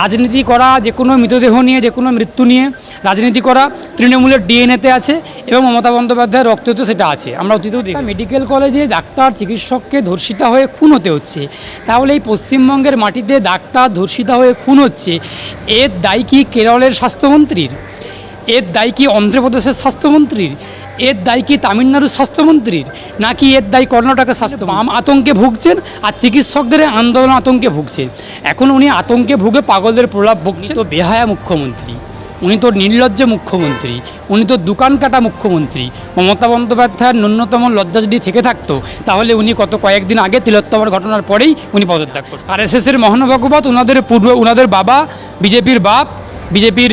রাজনীতি করা, যে কোনো মৃতদেহ নিয়ে, যে কোনো মৃত্যু নিয়ে রাজনীতি করা তৃণমূলের ডিএনএতে আছে এবং মমতা বন্দ্যোপাধ্যায়ের রক্ততে সেটা আছে। আমরা অতীতেও দেখি মেডিকেল কলেজে ডাক্তার, চিকিৎসককে ধর্ষিতা হয়ে খুন হতে হচ্ছে। তাহলে এই পশ্চিমবঙ্গের মাটিতে ডাক্তার ধর্ষিতা হয়ে খুন হচ্ছে, এর দায়ী কি কেরলের স্বাস্থ্যমন্ত্রীর? এর দায়ী কি অন্ধ্রপ্রদেশের স্বাস্থ্যমন্ত্রীর? এর দায় কি তামিলনাড়ুর স্বাস্থ্যমন্ত্রীর? নাকি এর দায় কর্ণাটকের স্বাস্থ্য আতঙ্কে ভুগছেন আর চিকিৎসকদের আন্দোলন আতঙ্কে ভুগছেন এখন উনি আতঙ্কে ভুগে পাগলদের প্রলাপ ভুগছেন। তো বেহায়া মুখ্যমন্ত্রী। উনি তো নির্লজ্জ মুখ্যমন্ত্রী। উনি তো দোকান কাটা মুখ্যমন্ত্রী। মমতা বন্দ্যোপাধ্যায়ের ন্যূনতম লজ্জা যদি থেকে থাকতো, তাহলে উনি কত কয়েকদিন আগে তিলোত্তমার ঘটনার পরেই উনি পদত্যাগ করেন আর এস এসের মহানুভাগবত ওনাদের পূর্ব ওনাদের বাবা, বিজেপির বাপ বিজেপির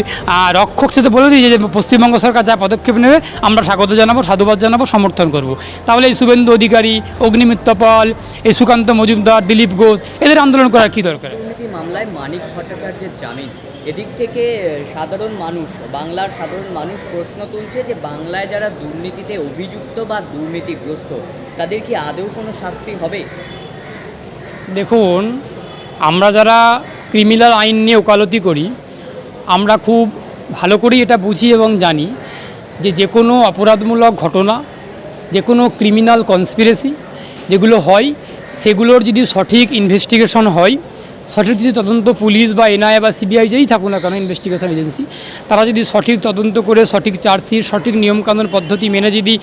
রক্ষক সাথে বলে দিই যে পশ্চিমবঙ্গ সরকার যা পদক্ষেপ নেবে আমরা স্বাগত জানাব সাধুবাদ জানাব সমর্থন করব। তাহলে এই শুভেন্দু অধিকারী অগ্নিমিত্র পল এই সুকান্ত মজুমদার দিলীপ ঘোষ এদের আন্দোলন করার কী দরকার? মামলায় মানিক ভট্টাচার্যের জামিন। এদিক থেকে সাধারণ মানুষ বাংলার সাধারণ মানুষ প্রশ্ন তুলছে যে বাংলায় যারা দুর্নীতিতে অভিযুক্ত বা দুর্নীতিগ্রস্ত তাদের কি আদৌ কোনো শাস্তি হবে? দেখুন আমরা যারা ক্রিমিনাল আইন নিয়ে ওকালতি করি আমরা খুব ভালো করেই এটা বুঝি এবং জানি যে যে কোনো অপরাধমূলক ঘটনা, যে কোনো ক্রিমিনাল কনস্পিরেসি যেগুলো হয়, সেগুলোর যদি সঠিক ইনভেস্টিগেশন হয়, সঠিক যদি তদন্ত পুলিশ বা এনআইএ বা সিবিআই যেই থাকুক না কেন ইনভেস্টিগেশন এজেন্সি তারা যদি সঠিক তদন্ত করে, সঠিক চার্জশিট সঠিক নিয়মকানুন পদ্ধতি মেনে যদি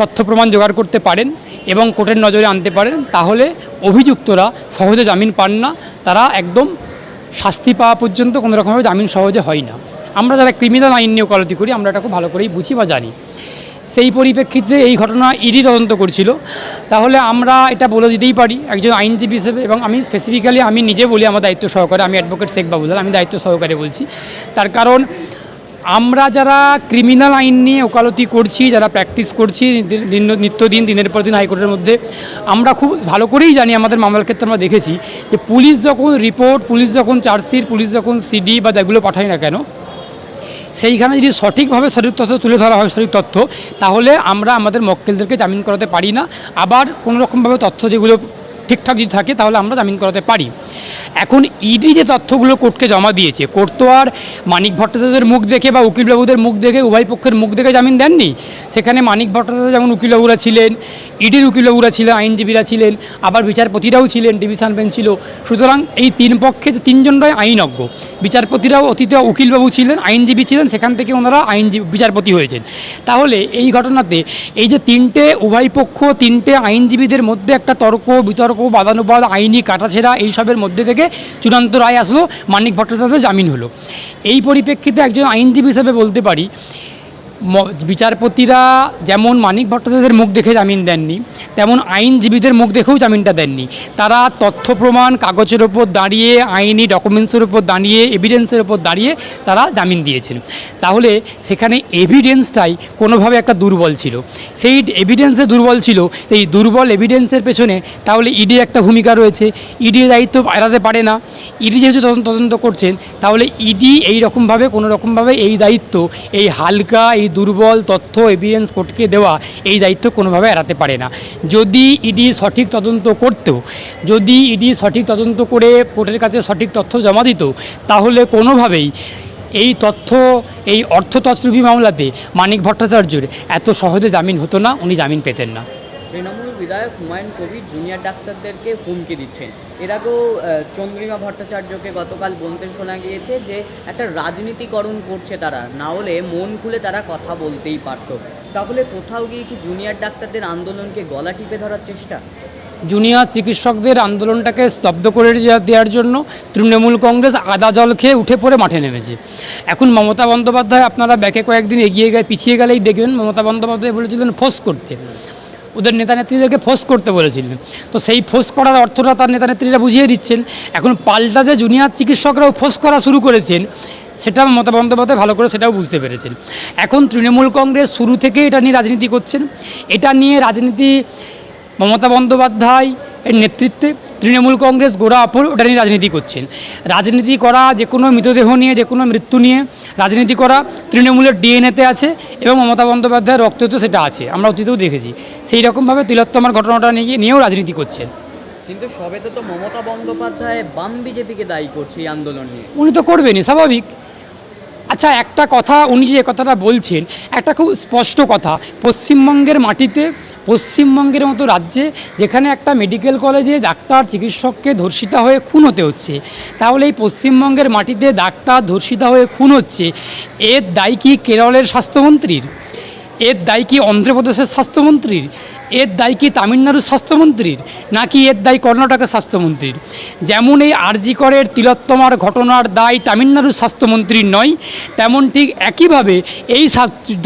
তথ্য প্রমাণ জোগাড় করতে পারেন এবং কোর্টের নজরে আনতে পারেন, তাহলে অভিযুক্তরা সহজে জামিন পান না, তারা একদম শাস্তি পাওয়া পর্যন্ত কোনো রকমভাবে জামিন সহজে হয় না। আমরা যারা ক্রিমিনাল আইন নিয়ে ওকালতি করি, আমরা এটা খুব ভালো করেই বুঝি বা জানি। সেই পরিপ্রেক্ষিতে এই ঘটনা ইডি তদন্ত করছিল। তাহলে আমরা এটা বলে দিতেই পারি, একজন আইনজীবী হিসেবে এবং আমি স্পেসিফিক্যালি আমি নিজে বলি আমার দায়িত্ব সহকারে, আমি অ্যাডভোকেট শেখ বাবুদার আমি দায়িত্ব সহকারে বলছি। তার কারণ আমরা যারা ক্রিমিনাল আইন নিয়ে ওকালতি করছি, যারা প্র্যাকটিস করছি দিন- দিন- নিত্যদিন, দিনের পর দিন হাইকোর্টের মধ্যে, আমরা খুব ভালো করেই জানি, আমাদের মামলার ক্ষেত্রে আমরা দেখেছি যে পুলিশ যখন রিপোর্ট পুলিশ যখন চার্জশিট পুলিশ যখন সিডি বা যেগুলো পাঠায় না কেন, সেইখানে যদি সঠিকভাবে সঠিক তথ্য তুলে ধরা হয়, সঠিক তথ্য, তাহলে আমরা আমাদের মক্কেলদেরকে জামিন করাতে পারি না। আবার কোনোরকমভাবে তথ্য যেগুলো ঠিকঠাক যদি থাকে, তাহলে আমরা জামিন করাতে পারি। এখন ইডি যে তথ্যগুলো কোর্টকে জমা দিয়েছে, কোর্ট তো আর মানিক ভট্টাচার্যের মুখ দেখে বা উকিলবাবুদের মুখ দেখে, উভয় পক্ষের মুখ দেখে জামিন দেননি। সেখানে মানিক ভট্টাচার্য যেমন উকিলবাবুরা ছিলেন, ইডির উকিলবাবুরা ছিলেন, আইনজীবীরা ছিলেন, আবার বিচারপতিরাও ছিলেন ডিভিশন বেঞ্চ ছিল। সুতরাং এই তিন পক্ষে তিনজনরাই আইনজ্ঞ, বিচারপতিরাও অতীতে উকিলবাবু ছিলেন, আইনজীবী ছিলেন, সেখান থেকে ওনারা আইনজীবী, বিচারপতি হয়েছেন। তাহলে এই ঘটনাতে এই যে তিনটে উভয় পক্ষ, তিনটে আইনজীবীদের মধ্যে একটা তর্ক, বিতর্ক, বাদানুবাদ, আইনি কাটাছেড়া, এইসবের মধ্যে থেকে চূড়ান্ত রায় আসলো মানিক ভট্টাচার্যের জামিন হলো। এই পরিপ্রেক্ষিতে একজন আইনজীবী হিসাবে বলতে পারি বিচারপতিরা যেমন মানিক ভট্টাচার্যের মুখ দেখে জামিন দেননি, তেমন আইনজীবীদের মুখ দেখেও জামিনটা দেননি। তারা তথ্য প্রমাণ, কাগজের ওপর দাঁড়িয়ে, আইনি ডকুমেন্টসের ওপর দাঁড়িয়ে এভিডেন্সের ওপর দাঁড়িয়ে তারা জামিন দিয়েছেন। তাহলে সেখানে এভিডেন্সটাই কোনোভাবে একটা দুর্বল ছিল। সেই এভিডেন্সে দুর্বল ছিল এই দুর্বল এভিডেন্সের পেছনে তাহলে ইডির একটা ভূমিকা রয়েছে। ইডির দায়িত্ব এড়াতে পারে না। ইডি যেহেতু তদন্ত করছেন, তাহলে ইডি এই রকমভাবে, কোনো রকমভাবে এই দায়িত্ব, এই হালকা, এই দুর্বল তথ্য এভিডেন্স কোর্টকে দেওয়া, এই দায়িত্ব কোনোভাবে এড়াতে পারে না। যদি ইডি সঠিক তদন্ত করতো, যদি ইডি সঠিক তদন্ত করে কোর্টের কাছে সঠিক তথ্য জমা দিত, তাহলে কোনোভাবেই এই তথ্য, এই অর্থ তছরুপি মামলাতে মানিক ভট্টাচার্যের এত সহজে জামিন হতো না, উনি জামিন পেতেন না। বিধায়ক হুমায়ুন কবির জুনিয়র ডাক্তারদেরকে হুমকি দিচ্ছেন। এর আগেও চন্দ্রিমা ভট্টাচার্যকে গতকাল বলতে শোনা গিয়েছে যে একটা রাজনীতিকরণ করছে তারা, না হলে মন খুলে তারা কথা বলতেই পারতো। তাহলে কোথাও গিয়ে কি জুনিয়র ডাক্তারদের আন্দোলনকে গলা টিপে ধরার চেষ্টা? জুনিয়র চিকিৎসকদের আন্দোলনটাকে স্তব্ধ করে দেওয়ার জন্য তৃণমূল কংগ্রেস আদা জল খেয়ে উঠে পড়ে মাঠে নেমেছে। এখন মমতা বন্দ্যোপাধ্যায় আপনারা ব্যাকে কয়েকদিন এগিয়ে গেলে পিছিয়ে গেলেই দেখবেন মমতা বন্দ্যোপাধ্যায় বলেছিলেন ফোর্স করতে। ওদের নেতা নেত্রীদেরকে ফোর্স করতে বলেছিলেন। তো সেই ফোর্স করার অর্থটা তার নেতা নেত্রীরা বুঝিয়ে দিচ্ছেন। এখন পাল্টা যে জুনিয়র চিকিৎসকরাও ফোর্স করা শুরু করেছেন, সেটা মমতা বন্দ্যোপাধ্যায় ভালো করে সেটাও বুঝতে পেরেছেন। এখন তৃণমূল কংগ্রেস শুরু থেকে এটা নিয়ে রাজনীতি করছেন। এটা নিয়ে রাজনীতি মমতা বন্দ্যোপাধ্যায় এর নেতৃত্বে তৃণমূল কংগ্রেস গোড়া অপর ওটা নিয়ে রাজনীতি করছেন। রাজনীতি করা যে কোনো মৃতদেহ নিয়ে যে কোনো মৃত্যু নিয়ে রাজনীতি করা তৃণমূলের ডিএনএতে আছে এবং মমতা বন্দ্যোপাধ্যায়ের রক্ততে সেটা আছে। আমরা অতীতেও দেখেছি। সেই রকমভাবে তিলোত্তমার ঘটনাটা নিয়ে নিয়েও রাজনীতি করছেন। কিন্তু সবেতে তো মমতা বন্দ্যোপাধ্যায় বাম বিজেপিকে দায়ী করছে এই আন্দোলন নিয়ে। উনি তো করবেনই স্বাভাবিক। আচ্ছা একটা কথা উনি যে কথাটা বলছেন একটা খুব স্পষ্ট কথা। পশ্চিমবঙ্গের মাটিতে পশ্চিমবঙ্গের মতো রাজ্যে যেখানে একটা মেডিকেল কলেজে ডাক্তার, চিকিৎসককে ধর্ষিতা হয়ে খুন হতে হচ্ছে, তাহলে এই পশ্চিমবঙ্গের মাটিতে ডাক্তার, ধর্ষিতা হয়ে খুন হচ্ছে, এর দায় কি কেরলের স্বাস্থ্যমন্ত্রীর? এর দায় কি অন্ধ্রপ্রদেশের স্বাস্থ্যমন্ত্রীর? এর দায় কি তামিলনাড়ুর স্বাস্থ্যমন্ত্রীর, নাকি এর দায় কর্ণাটকের স্বাস্থ্যমন্ত্রীর? যেমন এই আরজিকরের তিলোত্তমার ঘটনার দায় তামিলনাড়ুর স্বাস্থ্যমন্ত্রীর নয়, তেমন ঠিক একইভাবে এই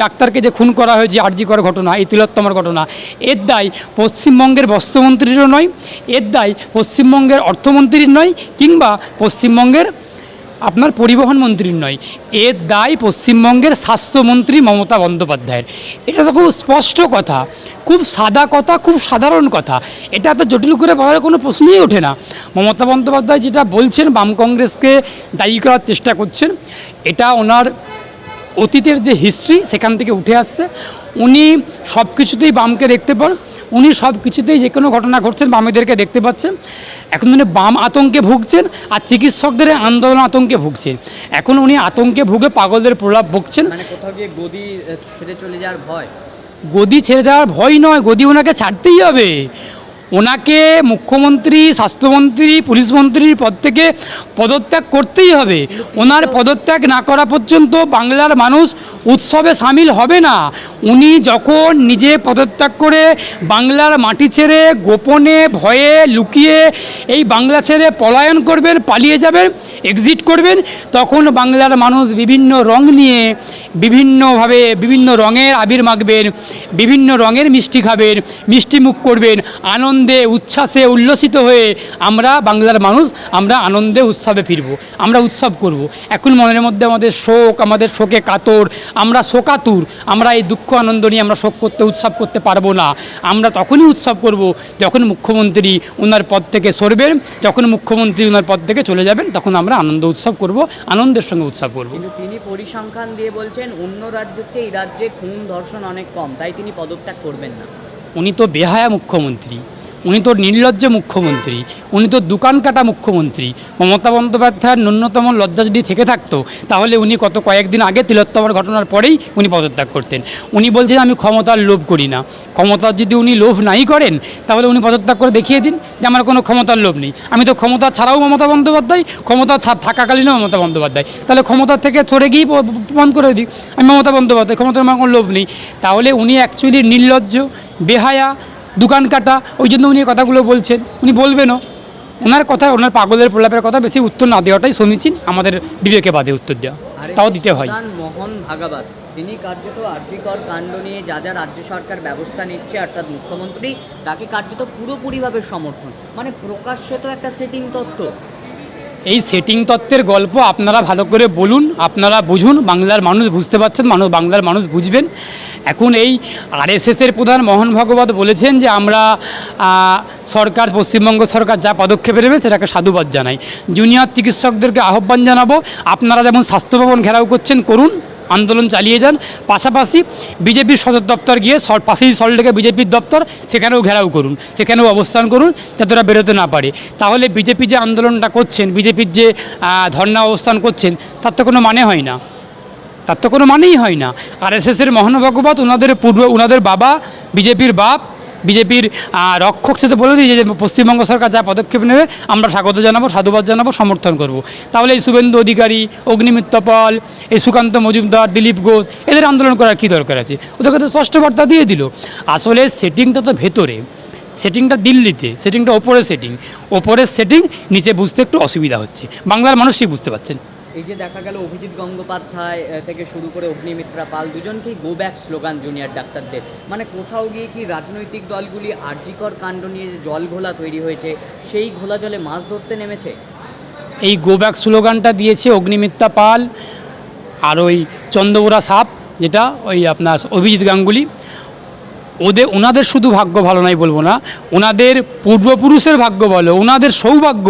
ডাক্তারকে যে খুন করা হয়েছে আরজিকর ঘটনা, এই তিলোত্তমার ঘটনা, এর দায় পশ্চিমবঙ্গের বস্ত্রমন্ত্রীরও নয়, এর দায় পশ্চিমবঙ্গের অর্থমন্ত্রীর নয়, কিংবা পশ্চিমবঙ্গের আপনার পরিবহন মন্ত্রীর নয় এর দায় পশ্চিমবঙ্গের স্বাস্থ্যমন্ত্রী মমতা বন্দ্যোপাধ্যায়ের। এটা তো খুব স্পষ্ট কথা, খুব সাদা কথা, খুব সাধারণ কথা। এটা তো জটিল করে বলার কোনো প্রশ্নই ওঠে না। মমতা বন্দ্যোপাধ্যায় যেটা বলছেন, বাম কংগ্রেসকে দায়ী করার চেষ্টা করছেন, এটা ওনার অতীতের যে হিস্ট্রি সেখান থেকে উঠে আসছে। উনি সব কিছুতেই বামকে দেখতে পান। উনি সব কিছুতেই যে কোনো ঘটনা ঘটছেন বামেদেরকে দেখতে পাচ্ছেন। এখন উনি বাম আতঙ্কে ভুগছেন আর চিকিৎসকদের আন্দোলন আতঙ্কে ভুগছেন এখন উনি আতঙ্কে ভুগে পাগলদের প্রলাপ ভুগছেন মানে কোথাও গিয়ে গদি ছেড়ে চলে যাওয়ার ভয়? গদি ছেড়ে দেওয়ার ভয় নয় গদি ওনাকে ছাড়তেই হবে। ওনাকে মুখ্যমন্ত্রী, স্বাস্থ্যমন্ত্রী, পুলিশ মন্ত্রীর পদ থেকে পদত্যাগ করতেই হবে। ওনার পদত্যাগ না করা পর্যন্ত বাংলার মানুষ উৎসবে সামিল হবে না। উনি যখন নিজে পদত্যাগ করে বাংলার মাটি ছেড়ে গোপনে, ভয়ে লুকিয়ে এই বাংলা ছেড়ে পলায়ন করবেন, পালিয়ে যাবেন এক্সিট করবেন, তখন বাংলার মানুষ বিভিন্ন রং নিয়ে বিভিন্নভাবে বিভিন্ন রঙের আবির মাখবেন, বিভিন্ন রঙের মিষ্টি খাবেন, মিষ্টি মুখ করবেন, আনন্দে, উচ্ছ্বাসে উল্লসিত হয়ে আমরা বাংলার মানুষ, আমরা আনন্দে, উৎসবে ফিরব, আমরা উৎসব করব। এখন মনের মধ্যে আমাদের শোক, আমাদের শোকে কাতর, আমরা শোকাতুর, আমরা এই দুঃখ, আনন্দ নিয়ে আমরা শোক করতে, উৎসব করতে পারব না। আমরা তখনই উৎসব করব, যখন মুখ্যমন্ত্রী ওনার পদ থেকে সরবেন, যখন মুখ্যমন্ত্রী ওনার পদ থেকে চলে যাবেন, তখন আমরা আনন্দ উৎসব করব আনন্দের সঙ্গে উৎসব করব। কিন্তু তিনি পরিসংখ্যান দিয়ে বলছেন অন্য রাজ্যের চেয়ে এই রাজ্যে খুন ধর্ষণ অনেক কম তাই তিনি পদত্যাগ করবেন না। উনি তো বেহায়া মুখ্যমন্ত্রী। উনি তো নির্লজ্জ মুখ্যমন্ত্রী, উনি তো দোকান কাটা মুখ্যমন্ত্রী, মমতা বন্দ্যোপাধ্যায়ের ন্যূনতম লজ্জা যদি থেকে থাকতো, তাহলে উনি কত কয়েকদিন আগে তিলোত্তমার ঘটনার পরেই উনি পদত্যাগ করতেন। উনি বলছেন, আমি ক্ষমতার লোভ করি না। ক্ষমতার যদি উনি লোভ নাই করেন, তাহলে উনি পদত্যাগ করে দেখিয়ে দিন যে আমার কোনো ক্ষমতার লোভ নেই। আমি তো ক্ষমতা ছাড়াও মমতা বন্দ্যোপাধ্যায়, ক্ষমতা থাকাকালীনও মমতা বন্দ্যোপাধ্যায়। তাহলে ক্ষমতা থেকে সরে গিয়েই প- প্রমাণ করে দিই। আমি মমতা বন্দ্যোপাধ্যায়, ক্ষমতার আমার কোনো লোভ নেই। তাহলে উনি অ্যাকচুয়ালি নির্লজ্জ, বেহায়া দোকান কাটা ওই জন্য উনি কথাগুলো বলছেন। উনি বলবেনও ওনার কথা ওনার পাগলের প্রলাপের কথা বেশি উত্তর না দেওয়াটাই সমীচীন আমাদের বিবেকে বাদে উত্তর দেওয়া। তাও দিতে হয়। মোহন ভাগাবাত তিনি কার্যত আর্যিকর কাণ্ড নিয়ে যা যা রাজ্য সরকার ব্যবস্থা নিচ্ছে অর্থাৎ মুখ্যমন্ত্রী তাকে কার্যত পুরোপুরিভাবে সমর্থন। মানে প্রকাশ্যে তো একটা সেটিং তত্ত্ব। এই সেটিং তত্ত্বের গল্প আপনারা ভালো করে বলুন, আপনারা বুঝুন, বাংলার মানুষ বুঝতে পারছেন, মানুষ, বাংলার মানুষ বুঝবেন। এখন এই আরএসএসের প্রধান মোহন ভগবত বলেছেন যে আমরা সরকার, পশ্চিমবঙ্গ সরকার যা পদক্ষেপ নেবে সেটাকে সাধুবাদ জানাই। জুনিয়র চিকিৎসকদেরকে আহ্বান জানাব, আপনারা যেমন স্বাস্থ্য ভবন ঘেরাও করছেন, করুন। আন্দোলন চালিয়ে যান। পাশাপাশি বিজেপির সদর দপ্তর গিয়ে পাশেই সল্টলেকে বিজেপির দপ্তর, সেখানেও ঘেরাও করুন, সেখানেও অবস্থান করুন যাতে ওরা বেরোতে না পারে। তাহলে বিজেপি যে আন্দোলনটা করছেন, বিজেপির যে ধর্ণা অবস্থান করছেন, তার তো কোনো মানে হয় না। তার তো কোনো মানেই হয় না। আর এস এসের মহানুভাগবত ওনাদের পূর্ব ওনাদের বাবা, বিজেপির বাপ বিজেপির রক্ষক সে তো বলে দিই যে পশ্চিমবঙ্গ সরকার যা পদক্ষেপ নেবে, আমরা স্বাগত জানাব, সাধুবাদ জানাব, সমর্থন করব। তাহলে এই শুভেন্দু অধিকারী অগ্নিমিত্র পল, এই সুকান্ত মজুমদার, দিলীপ ঘোষ, এদের আন্দোলন করার কী দরকার আছে? ওদেরকে তো স্পষ্ট বার্তা দিয়ে দিল। আসলে সেটিংটা তো ভেতরে। সেটিংটা দিল্লিতে সেটিংটা ওপরের সেটিং ওপরের সেটিং নিচে বুঝতে একটু অসুবিধা হচ্ছে। বাংলার মানুষই বুঝতে পারছেন। এই যে দেখা গেল অভিজিৎ গঙ্গোপাধ্যায় থেকে শুরু করে অগ্নিমিত্রা পাল, দুজনকেই গো ব্যাক স্লোগান জুনিয়র ডাক্তারদের। মানে কোথাও গিয়ে কি রাজনৈতিক দলগুলি আর্যিকর কাণ্ড নিয়ে যে জল ঘোলা তৈরি হয়েছে, সেই ঘোলা জলে মাছ ধরতে নেমেছে? এই গোব্যাক স্লোগানটা দিয়েছে অগ্নিমিত্রা পাল আর ওই চন্দ্রবোরা সাপ, যেটা ওই আপনার অভিজিৎ গাঙ্গুলি। ওদের, ওনাদের শুধু ভাগ্য ভালো নাই বলব না, ওনাদের পূর্বপুরুষের ভাগ্য বলো ওনাদের সৌভাগ্য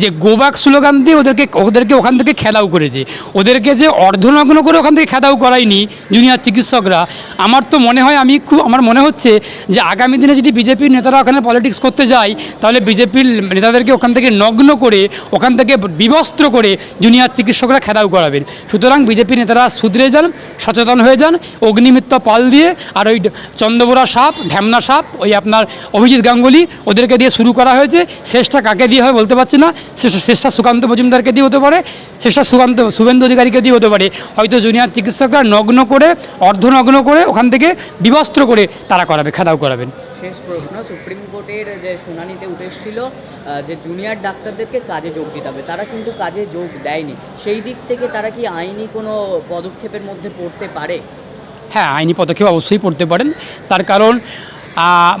যে গোবাক স্লোগান দিয়ে ওদেরকে ওদেরকে ওখান থেকে খেদাও করেছে। ওদেরকে যে অর্ধনগ্ন করে ওখান থেকে খেদাও করায়নি জুনিয়র চিকিৎসকরা। আমার তো মনে হয়, আমি খুব, আমার মনে হচ্ছে যে আগামী দিনে যদি বিজেপির নেতারা ওখানে পলিটিক্স করতে যায়, তাহলে বিজেপির নেতাদেরকে ওখান থেকে নগ্ন করে, ওখান থেকে বিবস্ত্র করে জুনিয়র চিকিৎসকরা খেদাও করাবেন। সুতরাং বিজেপি নেতারা সুধরে যান, সচেতন হয়ে যান অগ্নিমিত্র পাল দিয়ে, আর ওই চন্দ্রবোরা সাপ, ঢ্যামনা সাপ, ওই আপনার অভিজিৎ গাঙ্গুলি, ওদেরকে দিয়ে শুরু করা হয়েছে। শেষটা কাকে দিয়ে হয় বলতে পারছি না। শেষ- শেষটা সুকান্ত মজুমদারকে দিয়ে হতে পারে, শেষটা সুকান্ত শুভেন্দু অধিকারীকে দিয়ে হতে পারে। হয়তো জুনিয়র চিকিৎসকরা নগ্ন করে, অর্ধনগ্ন করে, ওখান থেকে বিবস্ত্র করে তারা করাবে, খেদাও করাবেন। শেষ প্রশ্ন, সুপ্রিম কোর্টের যে শুনানিতে উঠে এসেছিল যে জুনিয়র ডাক্তারদেরকে কাজে যোগ দিতে হবে, তারা কিন্তু কাজে যোগ দেয়নি। সেই দিক থেকে তারা কি আইনি কোনো পদক্ষেপের মধ্যে পড়তে পারে? হ্যাঁ আইনি পদক্ষেপ অবশ্যই পড়তে পারেন। তার কারণ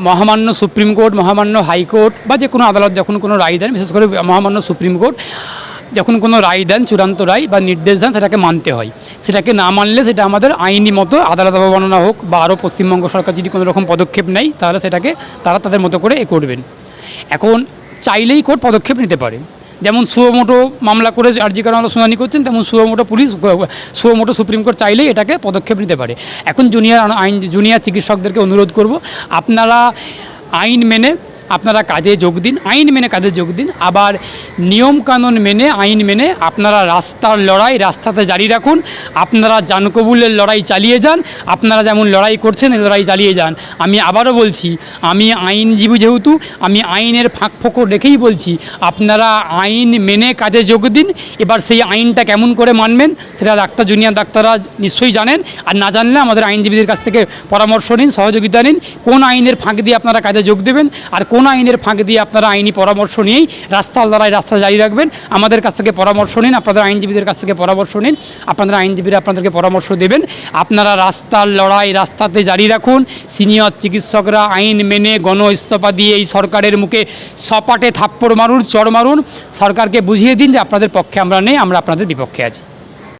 মহামান্য সুপ্রিম কোর্ট, মহামান্য হাইকোর্ট বা যে কোনো আদালত যখন কোনো রায় দেন, বিশেষ করে মহামান্য সুপ্রিম কোর্ট, যখন কোনো রায় দেন, চূড়ান্ত রায় বা নির্দেশ দেন, সেটাকে মানতে হয়। সেটাকে না মানলে সেটা আমাদের আইনি মতো আদালত অবমাননা হোক বা আরও পশ্চিমবঙ্গ সরকার যদি কোনো রকম পদক্ষেপ নেয়, তাহলে সেটাকে তারা তাদের মতো করে এ করবেন। এখন চাইলেই কোর্ট পদক্ষেপ নিতে পারে। যেমন সুয়োমোটো মামলা করে আর্জি কারণ শুনানি করছেন, তেমন suo motu police suo motu supreme court চাইলেই এটাকে পদক্ষেপ নিতে পারে। এখন জুনিয়র আইন, জুনিয়র চিকিৎসকদেরকে অনুরোধ করব, আপনারা আইন মেনে আপনারা কাজে যোগ দিন, আইন মেনে কাজে যোগ দিন, আবার নিয়মকানুন মেনে, আইন মেনে আপনারা রাস্তার লড়াই রাস্তাতে জারি রাখুন, আপনারা জানকবুলের লড়াই চালিয়ে যান, আপনারা যেমন লড়াই করছেন এই লড়াই চালিয়ে যান। আমি আবারও বলছি, আমি আইনজীবী যেহেতু, আমি আইনের ফাঁক ফোকর রেখেই বলছি, আপনারা আইন মেনে কাজে যোগ দিন, এবার সেই আইনটা কেমন করে মানবেন সেটা ডাক্তার, জুনিয়র ডাক্তাররা নিশ্চয়ই জানেন, আর না জানলে আমাদের আইনজীবীদের কাছ থেকে পরামর্শ নিন, সহযোগিতা নিন, কোন আইনের ফাঁক দিয়ে আপনারা কাজে যোগ দেবেন, আর কোন আইনের ফাঁক দিয়ে আপনারা আইনি পরামর্শ নিয়েই রাস্তার লড়াই রাস্তা জারি রাখবেন। আমাদের কাছ থেকে পরামর্শ নিন, আপনাদের আইনজীবীদের কাছ থেকে পরামর্শ নিন, আপনাদের আইনজীবীরা আপনাদেরকে পরামর্শ দেবেন। আপনারা রাস্তার লড়াই রাস্তাতে জারি রাখুন, সিনিয়র চিকিৎসকরা আইন মেনে গণ ইস্তফা দিয়ে এই সরকারের মুখে সপাটে থাপ্পড় মারুন, চড় মারুন। সরকারকে বুঝিয়ে দিন যে আপনাদের পক্ষে আমরা নেই, আমরা আপনাদের বিপক্ষে আছি।